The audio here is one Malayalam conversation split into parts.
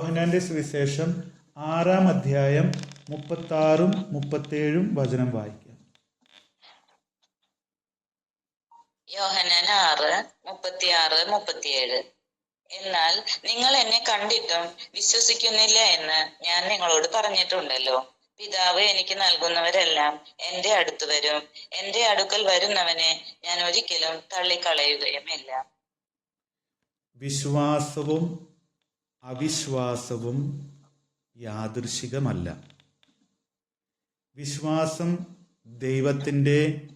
യോഹന്നാന്റെ സുവിശേഷം ആറാം അധ്യായം മുപ്പത്താറും മുപ്പത്തേഴും വചനം വായിക്കാം. യോഹന്നാൻ ആറ് മുപ്പത്തിയാറ് മുപ്പത്തിയേഴ്. എന്നാൽ നിങ്ങൾ എന്നെ കണ്ടിട്ടും വിശ്വസിക്കുന്നില്ല എന്ന് ഞാൻ നിങ്ങളോട് പറഞ്ഞിട്ടുണ്ടല്ലോ. പിതാവ് എനിക്ക് നൽകുന്നവരെല്ലാം എന്റെ അടുത്ത് വരും. എന്റെ അടുക്കൽ വരുന്നവനെ ഞാൻ ഒരിക്കലും തള്ളിക്കളയുകയുമില്ല. വിശ്വാസവും അവിശ്വാസവും യാദൃശികമല്ല. വിശ്വാസം ദൈവത്തിന്റെ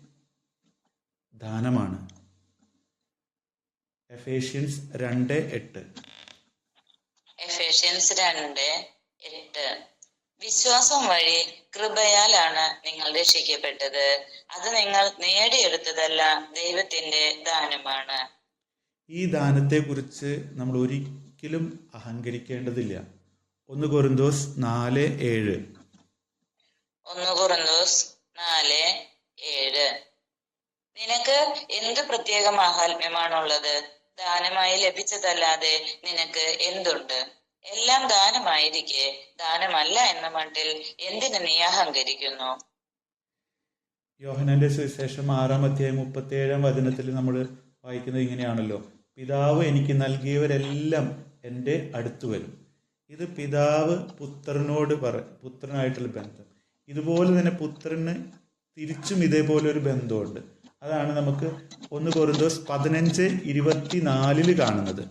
ദാനമാണ്. എഫേഷ്യൻസ് രണ്ട് എട്ട്. എഫേഷ്യൻസ് രണ്ട് എട്ട്. വിശ്വാസം വഴി കൃപയാലാണ് നിങ്ങൾ രക്ഷിക്കപ്പെട്ടത്. അത് നിങ്ങൾ നേടിയെടുത്തതല്ല ദൈവത്തിന്റെ ദാനമാണ്. ഈ ദാനത്തെ കുറിച്ച് നമ്മൾ ഒരിക്കലും അഹങ്കരിക്കേണ്ടതില്ല. ഒന്ന് കൊറിന്തോസ് നാല് ഏഴ്. ഒന്ന് കൊറിന്തോസ് നാല് ഏഴ്. നിനക്ക് എന്ത് പ്രത്യേക മാഹാത്മ്യമാണുള്ളത് ദാനമായി ലഭിച്ചതല്ലാതെ നിനക്ക് എന്തുണ്ട്? എല്ലാം ദാനമായിരിക്കെ. ദാനമല്ല എന്ന മട്ടിൽ എന്തിനു നീ അഹങ്കരിക്കുന്നു? യോഹനന്റെ സുവിശേഷം ആറാം അധ്യായം മുപ്പത്തി ഏഴാം വചനത്തിൽ നമ്മൾ വായിക്കുന്നത് ഇങ്ങനെയാണല്ലോ. പിതാവ് എനിക്ക് നൽകിയവരെല്ലാം എന്റെ അടുത്ത് വരും. ഇത് പിതാവ് പുത്രനോട് പറ പുത്രനായിട്ടുള്ള ബന്ധം. ഇതുപോലെ തന്നെ പുത്രന് തിരിച്ചും ഇതേപോലെ ഒരു ബന്ധമുണ്ട്. അതാണ് നമുക്ക് ഒന്ന് കൊറിന്തോസ് പതിനഞ്ച് ഇരുപത്തിനാലിൽ കാണുന്നത്.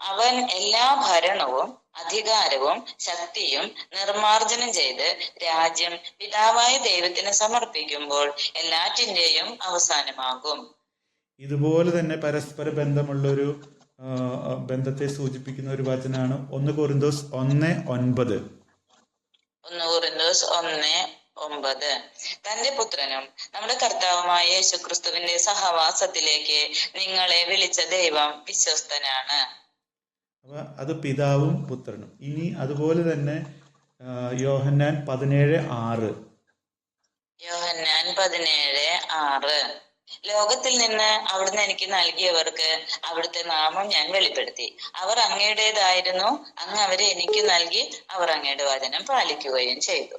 അവൻ എല്ലാ ഭരണവും അധികാരവും ശക്തിയും നിർമാർജനം ചെയ്ത് രാജ്യം പിതാവായ ദൈവത്തിന് സമർപ്പിക്കുമ്പോൾ എല്ലാറ്റിന്റെയും അവസാനമാകും. ഇതുപോലെ തന്നെ പരസ്പര ബന്ധമുള്ളൊരു ആ, ബന്ധത്തെ സൂചിപ്പിക്കുന്ന ഒരു വചനാണ് ഒന്ന് കോറിന്തോസ് ഒന്ന് ഒൻപത്. ഒന്ന് കോറിന്തോസ് ഒന്ന് ഒമ്പത് തന്റെ പുത്രനും നമ്മുടെ കർത്താവുമായ യേശുക്രിസ്തുവിന്റെ സഹവാസത്തിലേക്ക് നിങ്ങളെ വിളിച്ച ദൈവം വിശ്വസ്തനാണ്. അപ്പൊ അത് പിതാവും പുത്രനും. ഇനി അതുപോലെ തന്നെ യോഹന്നാൻ പതിനേഴ് ആറ്. യോഹന്നാൻ പതിനേഴ് ആറ്. ലോകത്തിൽ നിന്ന് അവിടുന്ന് എനിക്ക് നൽകിയവർക്ക് അവിടുത്തെ നാമം ഞാൻ വെളിപ്പെടുത്തി. അവർ അങ്ങയുടേതായിരുന്നു. അങ്ങ് അവരെ എനിക്ക് നൽകി അവർ അങ്ങയുടെ വചനം പാലിക്കുകയും ചെയ്തു.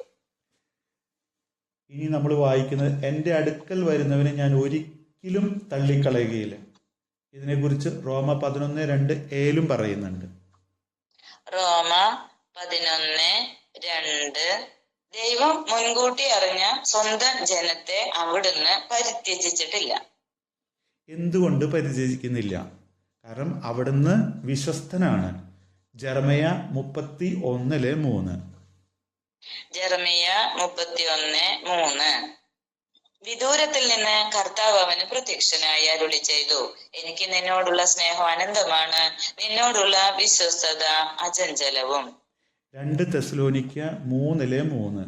ഇനി നമ്മൾ വായിക്കുന്നത് എന്റെ അടുക്കൽ വരുന്നവനെ ഞാൻ ഒരിക്കലും തള്ളിക്കളയുകയില്ല. ഇതിനെക്കുറിച്ച് റോമ പതിനൊന്ന് രണ്ട് ഏലും പറയുന്നുണ്ട്. റോമ പതിനൊന്ന് രണ്ട് ദൈവം മുൻകൂട്ടി അറിഞ്ഞ സ്വന്തം ജനത്തെ അവിടുന്ന് പരിത്യജിച്ചിട്ടില്ല. എന്തുകൊണ്ട് പരിചയിക്കുന്നില്ല കാരണം അവിടുന്ന് വിശ്വസ്തനാണ്. ജർമയ മുപ്പത്തി ഒന്നിലെ മൂന്ന്. ജെറമിയ മുപ്പത്തിയൊന്ന് മൂന്ന്. വിദൂരത്തിൽ നിന്ന് കർത്താവ് അവന് പ്രത്യക്ഷനായി അരുളി ചെയ്തു. എനിക്ക് നിന്നോടുള്ള സ്നേഹം അനന്തമാണ്. നിന്നോടുള്ള വിശ്വസ്തത അചഞ്ചലവും. രണ്ട് തെസ്ലോനിക്ക മൂന്നിലെ മൂന്ന്.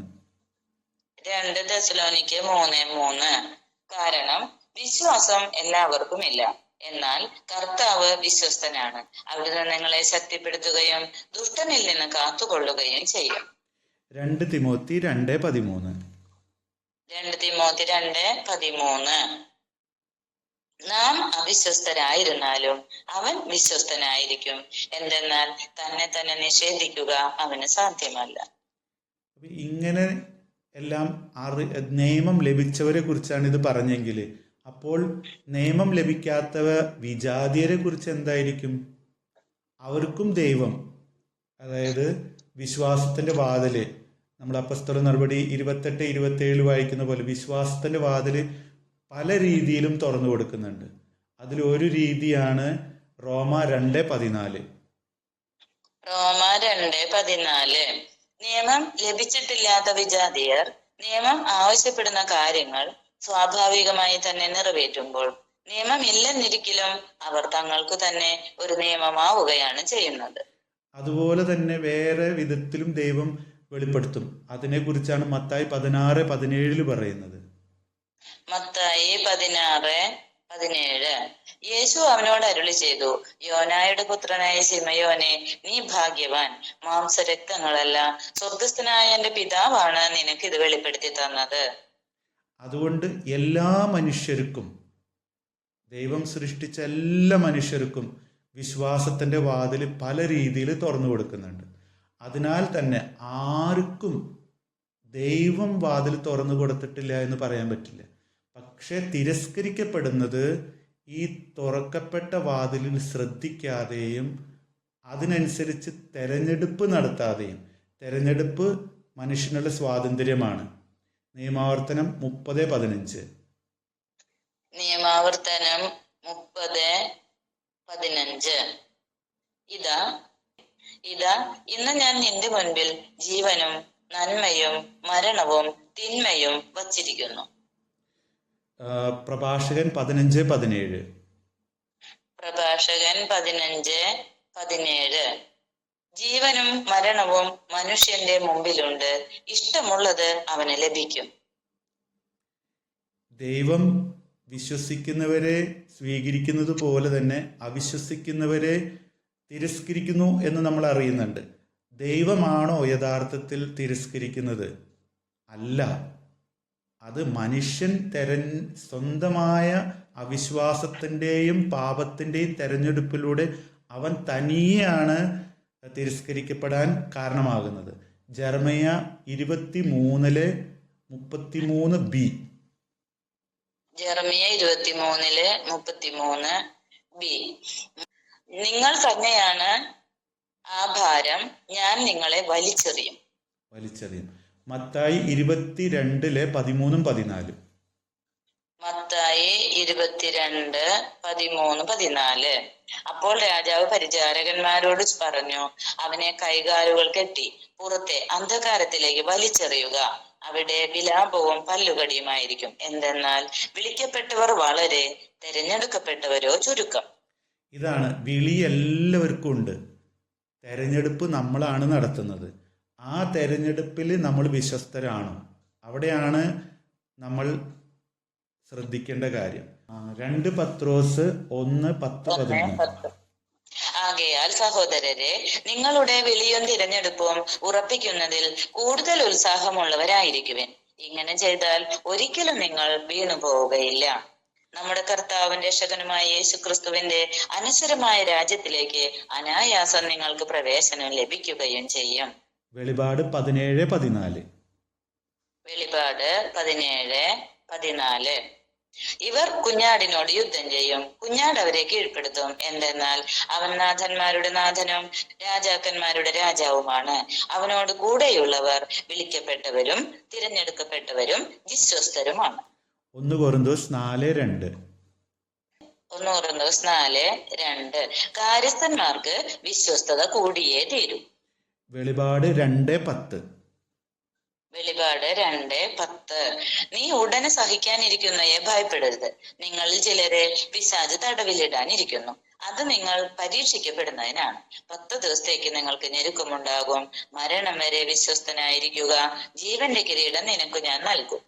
രണ്ട് തെസ്ലോനിക്ക മൂന്ന് മൂന്ന്. കാരണം വിശ്വാസം എല്ലാവർക്കും ഇല്ല. എന്നാൽ കർത്താവ് വിശ്വസ്തനാണ്. അവിടുന്ന് നിങ്ങളെ ശക്തിപ്പെടുത്തുകയും ദുഷ്ടനിൽ നിന്ന് കാത്തുകൊള്ളുകയും ചെയ്യും. രണ്ട് തിമോത്തി രണ്ട് പതിമൂന്ന്. രണ്ട് തിമോത്തി രണ്ട് പതിമൂന്ന്. നാം അവിശ്വസ്തരായിരുന്നാലും അവൻ വിശ്വസ്തനായിരിക്കും. എന്തെന്നാൽ തന്നെ തന്നെ നിഷേധിക്കുക അവന് സാധ്യമല്ല. ഇങ്ങനെ എല്ലാം അറി നിയമം ലഭിച്ചവരെ കുറിച്ചാണ് ഇത് പറഞ്ഞെങ്കിൽ അപ്പോൾ നിയമം ലഭിക്കാത്തവ വിജാതിയരെ കുറിച്ച് എന്തായിരിക്കും? അവർക്കും ദൈവം അതായത് വിശ്വാസത്തിന്റെ വാതിൽ. നമ്മൾ അപ്പസ്തല നടപടി ഇരുപത്തെട്ട് ഇരുപത്തേഴ് വായിക്കുന്ന പോലെ വിശ്വാസത്തിന്റെ വാതിൽ പല രീതിയിലും തുറന്നു കൊടുക്കുന്നുണ്ട്. അതിലൊരു രീതിയാണ് റോമ രണ്ട് പതിനാല്. റോമ രണ്ട് പതിനാല്. നിയമം ലഭിച്ചിട്ടില്ലാത്ത വിജാതിയർ നിയമം ആവശ്യപ്പെടുന്ന കാര്യങ്ങൾ സ്വാഭാവികമായി തന്നെ നിറവേറ്റുമ്പോൾ നിയമം ഇല്ലെന്നിരിക്കലും അവർ തങ്ങൾക്ക് തന്നെ ഒരു നിയമമാവുകയാണ് ചെയ്യുന്നത്. അതുപോലെ തന്നെ വേറെ വിധത്തിലും ദൈവം വെളിപ്പെടുത്തും. അതിനെക്കുറിച്ചാണ് മത്തായി പതിനാറ് പതിനേഴിൽ പറയുന്നത്. മത്തായി പതിനാറ് പതിനേഴ്. യേശു അവനോട് അരുളി ചെയ്തു യോനായുടെ പുത്രനായ സിമയോനെ നീ ഭാഗ്യവാൻ. മാംസരക്തങ്ങളല്ല സ്വർഗസ്ഥനായ എന്റെ പിതാവാണ് നിനക്ക് ഇത് വെളിപ്പെടുത്തി തന്നത്. അതുകൊണ്ട് എല്ലാ മനുഷ്യർക്കും ദൈവം സൃഷ്ടിച്ച എല്ലാ മനുഷ്യർക്കും വിശ്വാസത്തിന്റെ വാതിൽ പല രീതിയിൽ തുറന്നു കൊടുക്കുന്നുണ്ട്. അതിനാൽ തന്നെ ആർക്കും ദൈവം വാതിൽ തുറന്നു കൊടുത്തിട്ടില്ല എന്ന് പറയാൻ പറ്റില്ല. പക്ഷെ തിരസ്കരിക്കപ്പെടുന്നത് ഈ തുറക്കപ്പെട്ട വാതിലിൽ ശ്രദ്ധിക്കാതെയും അതിനനുസരിച്ച് തെരഞ്ഞെടുപ്പ് നടത്താതെയും തെരഞ്ഞെടുപ്പ് മനുഷ്യനുള്ള സ്വാതന്ത്ര്യമാണ്. നിയമാവർത്തനം മുപ്പത് പതിനഞ്ച്. നിയമാവർത്തനം മുപ്പത് പതിനഞ്ച്. ഇതാ ഇതാ ഇന്ന് ഞാൻ നിന്റെ മുൻപിൽ ജീവനും നന്മയും മരണവും തിന്മയും വച്ചിരിക്കുന്നു. പ്രഭാഷകൻ പതിനഞ്ച് പതിനേഴ്. പ്രഭാഷകൻ പതിനഞ്ച് പതിനേഴ്. ജീവനും മരണവും മനുഷ്യന്റെ മുമ്പിലുണ്ട്. ഇഷ്ടമുള്ളത് അവന് ലഭിക്കും. ദൈവം വിശ്വസിക്കുന്നവരെ സ്വീകരിക്കുന്നത് പോലെ തന്നെ അവിശ്വസിക്കുന്നവരെ തിരസ്കരിക്കുന്നു എന്ന് നമ്മൾ അറിയുന്നുണ്ട്. ദൈവമാണോ യഥാർത്ഥത്തിൽ തിരസ്കരിക്കുന്നത്? അല്ല. അത് മനുഷ്യൻ തെരൻ സ്വന്തമായ അവിശ്വാസത്തിന്റെയും പാപത്തിന്റെയും തെരഞ്ഞെടുപ്പിലൂടെ അവൻ തനിയെയാണ് തിരസ്കരിക്കപ്പെടാൻ കാരണമാകുന്നത്. ജർമയ ഇരുപത്തി മൂന്നിൽ മുപ്പത്തിമൂന്ന് ബി. ജർമിയ ഇരുപത്തിമൂന്നിൽ മുപ്പത്തിമൂന്ന് ബി. നിങ്ങൾ തന്നെയാണ് ആ ഭാരം ഞാൻ നിങ്ങളെ വലിച്ചെറിയും. വലിച്ചെറിയും. മത്തായി ഇരുപത്തിരണ്ടിലെ പതിമൂന്നും പതിനാലും. മത്തായി ഇരുപത്തിരണ്ട് പതിമൂന്ന് പതിനാല്. അപ്പോൾ രാജാവ് പരിചാരകന്മാരോട് പറഞ്ഞു അവനെ കൈകാലുകൾ കെട്ടി പുറത്തെ അന്ധകാരത്തിലേക്ക് വലിച്ചെറിയുക. അവിടെ വിലാപവും പല്ലുകടിയുമായിരിക്കും. എന്തെന്നാൽ വിളിക്കപ്പെട്ടവർ വളരെ തിരഞ്ഞെടുക്കപ്പെട്ടവരോ ചുരുക്കം. ഇതാണ് വിളി എല്ലാവർക്കും ഉണ്ട്. തെരഞ്ഞെടുപ്പ് നമ്മളാണ് നടത്തുന്നത്. ആ തെരഞ്ഞെടുപ്പിൽ നമ്മൾ വിശ്വസ്തരാണോ. അവിടെയാണ് നമ്മൾ ശ്രദ്ധിക്കേണ്ട കാര്യം. രണ്ട് പത്രോസ് ഒന്ന് പത്ത് പതിനൊന്ന്. ആകയാൽ സഹോദരരെ നിങ്ങളുടെ വിളിയും തിരഞ്ഞെടുപ്പും ഉറപ്പിക്കുന്നതിൽ കൂടുതൽ ഉത്സാഹമുള്ളവരായിരിക്കുവിൻ. ഇങ്ങനെ ചെയ്താൽ ഒരിക്കലും നിങ്ങൾ വീണു പോവുകയില്ല നമ്മുടെ കർത്താവും രക്ഷകനുമായ യേശു ക്രിസ്തുവിന്റെ അനശ്വരമായ രാജ്യത്തിലേക്ക് അനായാസം നിങ്ങൾക്ക് പ്രവേശനം ലഭിക്കുകയും ചെയ്യും. വെളിപാട് പതിനേഴ് പതിനാല്. വെളിപാട് പതിനേഴ് പതിനാല്. ഇവർ കുഞ്ഞാടിനോട് യുദ്ധം ചെയ്യും. കുഞ്ഞാട് അവരെ കീഴ്പ്പെടുത്തും. എന്തെന്നാൽ അവൻ നാഥന്മാരുടെ നാഥനും രാജാക്കന്മാരുടെ രാജാവുമാണ്. അവനോട് കൂടെയുള്ളവർ വിളിക്കപ്പെട്ടവരും തിരഞ്ഞെടുക്കപ്പെട്ടവരും വിശ്വസ്തരുമാണ്. ഒന്ന് കൊറിന്തോസ് നാല് രണ്ട്. ഒന്ന് ദിവസം നാല് രണ്ട്. കാര്യസ്ഥന്മാർക്ക് വിശ്വസ്തത കൂടിയേ തീരൂ. വെളിപാട് രണ്ട് പത്ത്. വെളിപാട് രണ്ട് പത്ത്. നീ ഉടനെ സഹിക്കാനിരിക്കുന്നയെ ഭയപ്പെടരുത്. നിങ്ങളിൽ ചിലരെ പിശാജ് തടവിലിടാനിരിക്കുന്നു. അത് നിങ്ങൾ പരീക്ഷിക്കപ്പെടുന്നതിനാണ്. പത്ത് ദിവസത്തേക്ക് നിങ്ങൾക്ക് ഞെരുക്കമുണ്ടാകും. മരണം വരെ വിശ്വസ്തനായിരിക്കുക. ജീവന്റെ കിരീടം നിനക്ക് ഞാൻ നൽകും.